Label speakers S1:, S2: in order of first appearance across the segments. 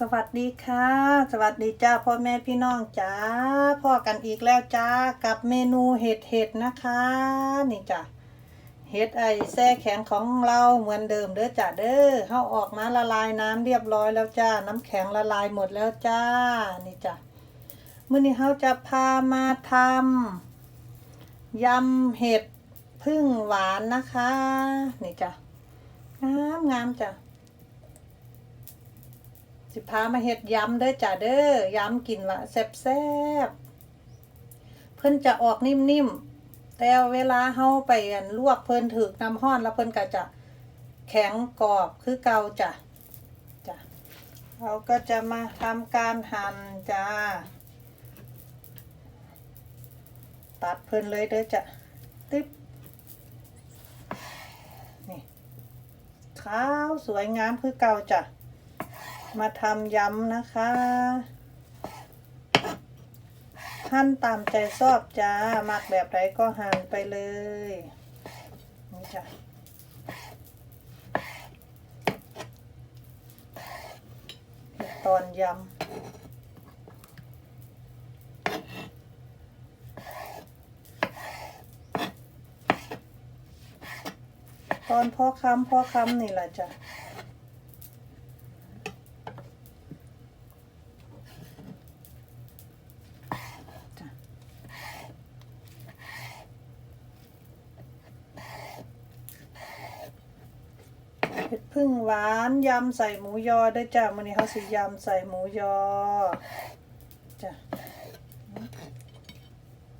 S1: สวัสดีค่ะ สวัสดีจ้าพ่อแม่พี่น้องจ้าพ่อกันอีกแล้วจ้ากับเมนูเห็ดเห็ดนะคะ นี่จ้ะเห็ดไอแช่แข็งของเราเหมือนเดิมเด้อจ้าเด้อเขาออกมาละลายน้ำเรียบร้อยแล้วจ้าน้ำแข็งละลายหมดแล้วจ้านี่จ้ะมื้อนี้เขาจะพามาทำยำเห็ดพึ่งหวานนะคะ นี่จ้ะงามงามจ้ะ สิพามาเฮ็ดยำเด้อจ้ะเด้อยำกินละแซ่บๆเพิ่นจะออกนิ่มๆ แต่เวลาเฮาไปอันลวกเพิ่นถึกน้ำร้อนแล้วเพิ่นก็จะแข็งกรอบคือเก่าจ้ะจ้ะเราก็จะมาทำการหั่นจ้า ตัดเพิ่นเลยเด้อจ้ะตึ๊บนี่ขาวสวยงามคือเก่าจ้ะ มาทำยำนะคะ หั่นตามใจชอบจ้ามักแบบไรก็หั่นไปเลย นี่จ้ะตอนยำตอนพ่อคำพ่อคำนี่แหละจ้ะ พึ่งหวานยำใส่หมูยอได้วยจ้ะมื้อนี้เขาสิยำใส่หมูยอจ้ะ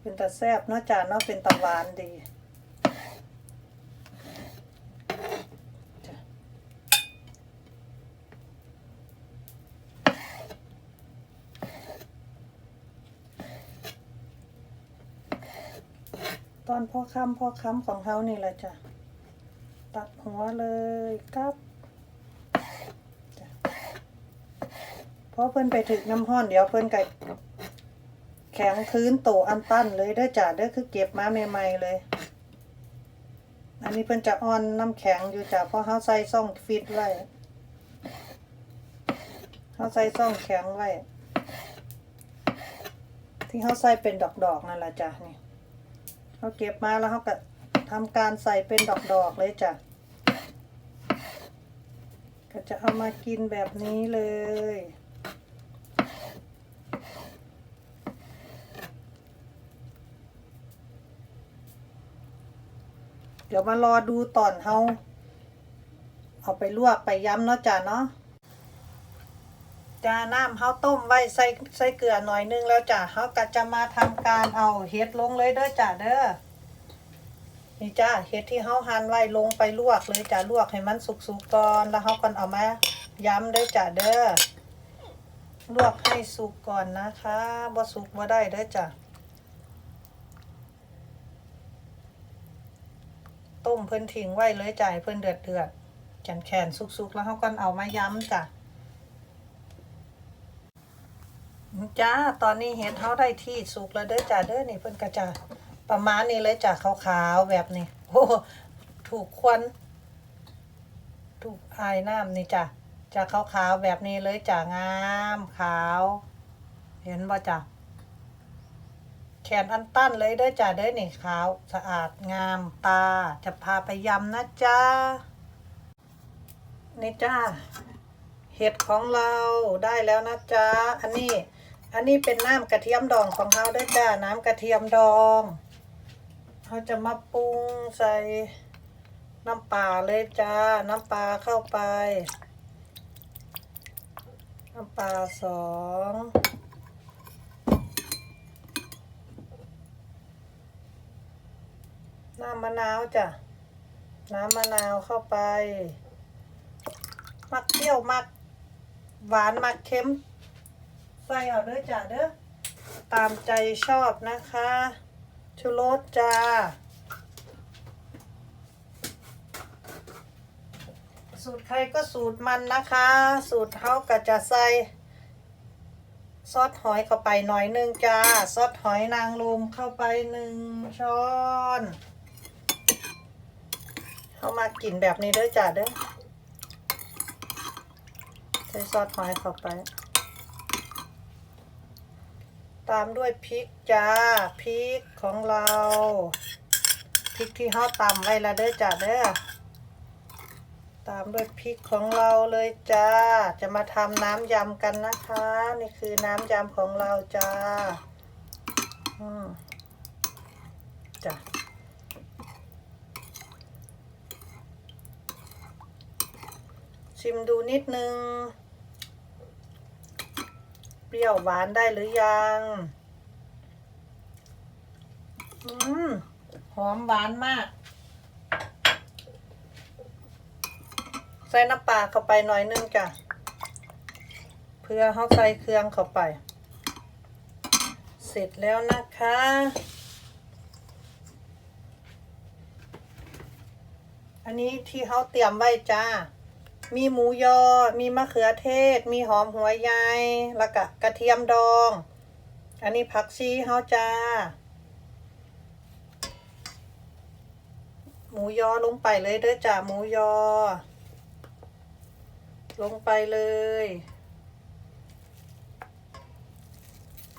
S1: เป็นตาแซ่บเนาะจ้ะเนาะเป็นตาหวานดีตอนพ่อค่ำพ่อค่ำของเขานี่แหละจ้ะ ตัดหัวเลยครับเพราะเพิ่นไปถึกน้ำห้อนเดี๋ยวเพิ่นไก่แข็งคืนโตอันตั้นเลยเด้อจ้ะเด้อคือเก็บมาใหม่ๆเลย อันนี้เพิ่นจะอ่อนน้ำแข็งอยู่จ้ะเพราะเฮาใส่ซ่องฟิตไว้เฮาใส่ซ่องแข็งไว้ที่เฮาใส่เป็นดอกๆนั่นแหละจ้ะนี่เฮาเก็บมาแล้วเฮาก็ ทำการใส่เป็นดอกๆเลยจ้ะ ก็จะเอามากินแบบนี้เลย เดี๋ยวมารอดูตอนเฮาเอาไปลวกไปย้ำเนาะจ้ะเนาะจ้าน้ำเฮาต้มไว้ใส่ใส่เกลือหน่อยนึงแล้วจ้ะเฮาก็จะมาทำการเอาเห็ดลงเลยเด้อจ้ะเด้อ นี่จ้าเห็ดที่เฮาหั่นไว้ลงไปลวกเลยจ้าลวกให้มันสุกๆก่อนแล้วเฮาก็เอามาย้ำเด้อจ้าเด้อลวกให้สุกก่อนนะคะบ่สุกบ่ได้เด้อจ้าต้มเพิ่นทิ้งไว้เลยจ้าเพิ่นเดือดเดือดๆแข็งสุกๆแล้วเฮาก็เอามาย้ำจ้าจ้าตอนนี้เห็ดเฮาได้ที่สุกแล้วเด้อจ้าเด้อนี่เพิ่นก็จะ ประมาณนี้เลยจ้ะขาวๆแบบนี้โอ้ถูกควันถูกอายน้ำนี่จ้ะจะขาวๆแบบนี้เลยจ้ะงามขาว เห็นบ่จ้ะแขนอันตั้นเลยเด้อจ้ะเด้อนี่ขาวสะอาดงามตาจะพาไปยำนะจ้านี่จ้าเห็ดของเราได้แล้วนะจ๊ะ อันนี้ อันนี้เป็นน้ำกระเทียมดองของเขาเด้จ้า น้ำกระเทียมดอง เขาจะมาปรุงใส่น้ำปลาเลยจ้า น้ำปลาเข้าไป น้ำปลาสองน้ำมะนาวจ้ะ น้ำมะนาวเข้าไป มักเปรี้ยวมัก หวานมักเค็ม ใส่เอาเด้อจ้ะเด้อ ตามใจชอบนะคะ ชูรสจ้า สูตรใครก็สูตรมันนะคะ สูตรเขาก็จะใส่ซอสหอยเข้าไปหน่อยหนึงจ้า ซอสหอยนางรมเข้าไปหนึ่งช้อนเขามากินแบบนี้เด้อจ้าเด้อใส่ซอสหอยเข้าไป ตามด้วยพริกจ้าพริกของเราพริกที่เขาตำไว้และเด้อจ้าเด้อตามด้วยพริกของเราเลยจ้า จะมาทำน้ำยำกันนะคะ นี่คือน้ำยำของเราจ้าอืมจ้ะชิมดูนิดนึง ปรี้ยวหวานได้หรือยังอืมหอมหวานมาก ใส่น้ำปลาเข้าไปหน่อยนึงจ้ะ เพื่อเขาใส่เครื่องเข้าไป เสร็จแล้วนะคะอันนี้ที่เขาเตรียมไว้จ้า มีหมูยอ มีมะเขือเทศ มีหอมหัวใยแล้วก็กระเทียมดอง อันนี้ผักชีเฮาจ้า หมูยอลงไปเลยเด้อจ้าหมูยอ ลงไปเลย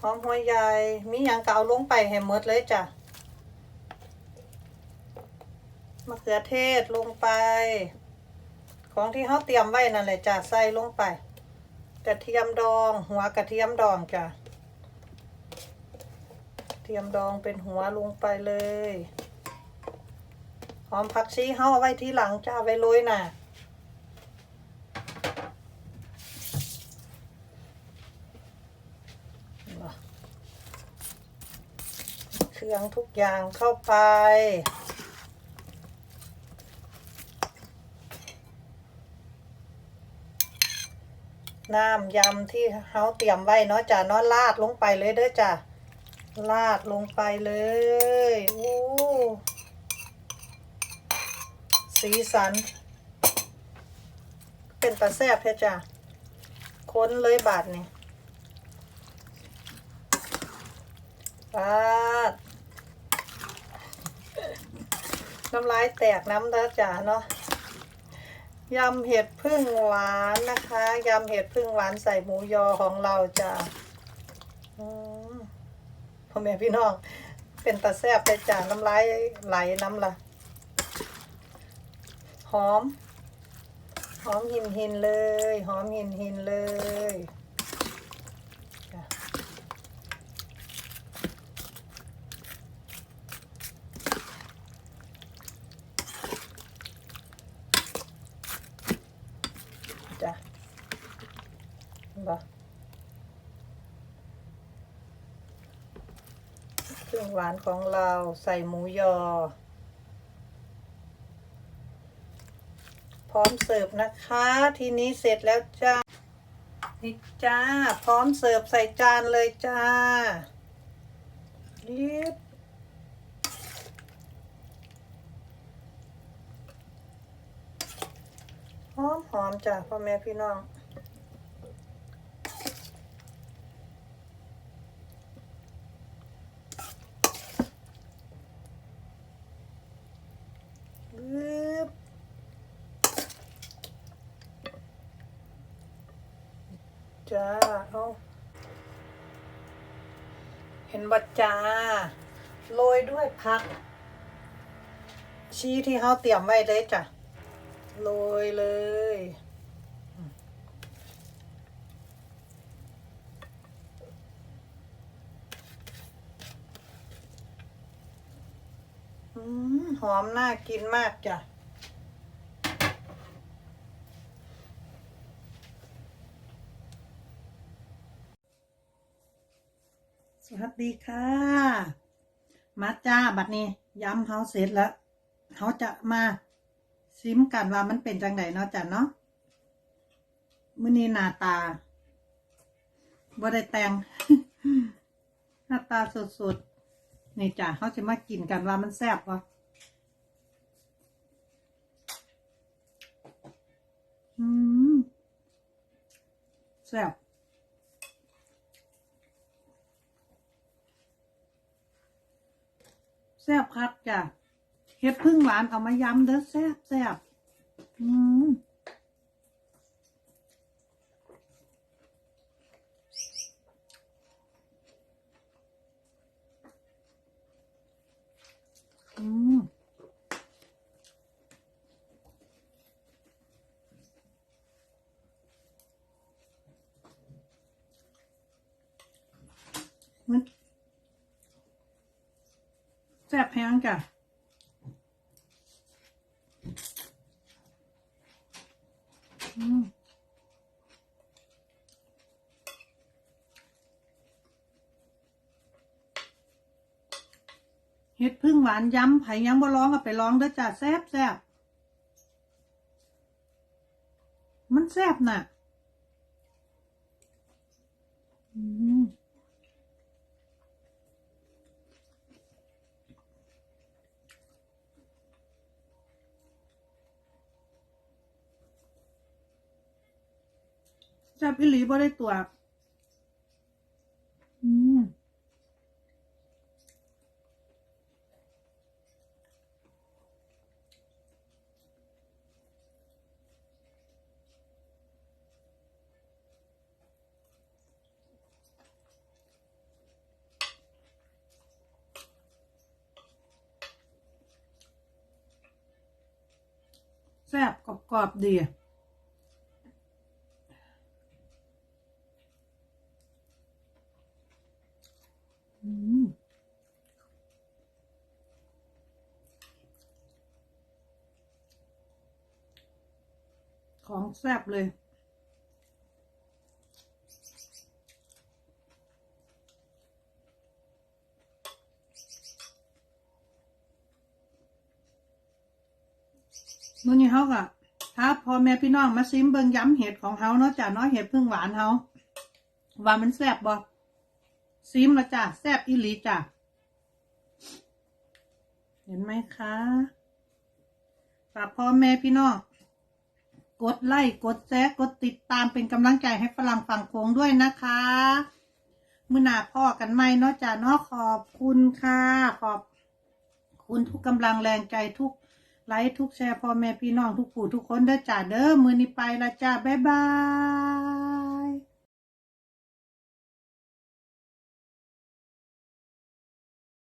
S1: หอมหัวใยมีอย่างเก่าลงไปให้หมดเลยจ้ะมะเขือเทศลงไป ของที่เขาเตรียมไว้นั่นแหละจ้ะใส่ลงไป กระเทียมดอง หัวกระเทียมดองจ้ะเทียมดองเป็นหัวลงไปเลยหอมผักชีเขาเอาไว้ที่หลังจ้าไว้โรยน่ะเครื่องทุกอย่างเข้าไป น้ำยำที่เฮาเตรียมไว้เนาะจ้ะเนาะลาดลงไปเลยเด้อจ้ะลาดลงไปเลยอู้สีสัน เป็นตาแซ่บแท้จ้ะค้นเลยบาทนี่ปาดน้ำลายแตกน้ำเด้อจ้ะเนาะ ยำเห็ดพึ่งหวานนะคะ ยำเห็ดพึ่งหวานใส่หมูยอของเราจะพ่อแม่พี่น้อง เป็นตาแซ่บไปจากน้ำลายไหลน้ำละหอม หอมหินหินเลย หอมหินหินเลยจ้ะจ้ะบ่เครื่อง หวานของเราใส่หมูยอ พร้อมเสิร์ฟนะคะ ทีนี้เสร็จแล้วจ้า นี่จ้า พร้อมเสิร์ฟใส่จานเลยจ้ารีบหอมหอมจ้าพ่อแม่พี่น้อง บึ๊บ จ้า เอาเห็นบัดจ้า โรยด้วยผัก ชี้ที่เขาเตรียมไว้เลยจ้ะ โรยเลยอืมหอมน่ากินมากจ้ะ สวัส ดีค่ะ มาจ้าบัดนี้ย้ำเฮาเสร็จแล้วเขาจะมาซิมกันว่ามันเป็นจังไดเนาะจ้ะเนาะมื้อนี้หน้าตาบ่ได้แต่งหน้าตาสดๆนี่จ้ะเขาจะมากินกันว่ามันแซ่บวะอืมแซ่บ แซ่บครับจ้ะเห็ดพึ่งหวานเอามายำเด้อแซ่บแซ่บอืม อืมมัน แซ่บแพงจ้ะอืมเฮ็ดพึ่งหวานย้ำไผ่ยังบ่ร้องก็ไปร้องด้อจ้ะแซ่บแซ่บมันแซ่บน่ะ อืม แซ่บอีหลีบ่ได้ตัวอืมแซ่บกรอบๆดีอะอืมของ แซ่บเลย มื่อนี้เขาก็ถ้าพ่อแม่พี่น้องมาซิมเบิงย้ำเห็ดของเขาเนาะจ้ะเนาะเห็ดพึ่งหวานเขาว่ามันแซ่บบ่ซิมละจ้ะแซ่บอีหลีจ้ะเห็นไหมคะฝากพ่อแม่พี่น้อง กดไลค์กดแชร์กดติดตามเป็นกำลังใจให้ฝรั่งฝั่งโค้งด้วยนะคะมื่อหนาพ่อกันไหมเนาะจ้าเนาะขอบคุณค่ะ ขอบคุณทุกกำลังแรงใจทุกไลค์ทุกแชร์พ่อแม่พี่น้องทุกผู้ทุกคนเด้อจ้าเด้อมือนี้ไปละจ้าบ๊ายบาย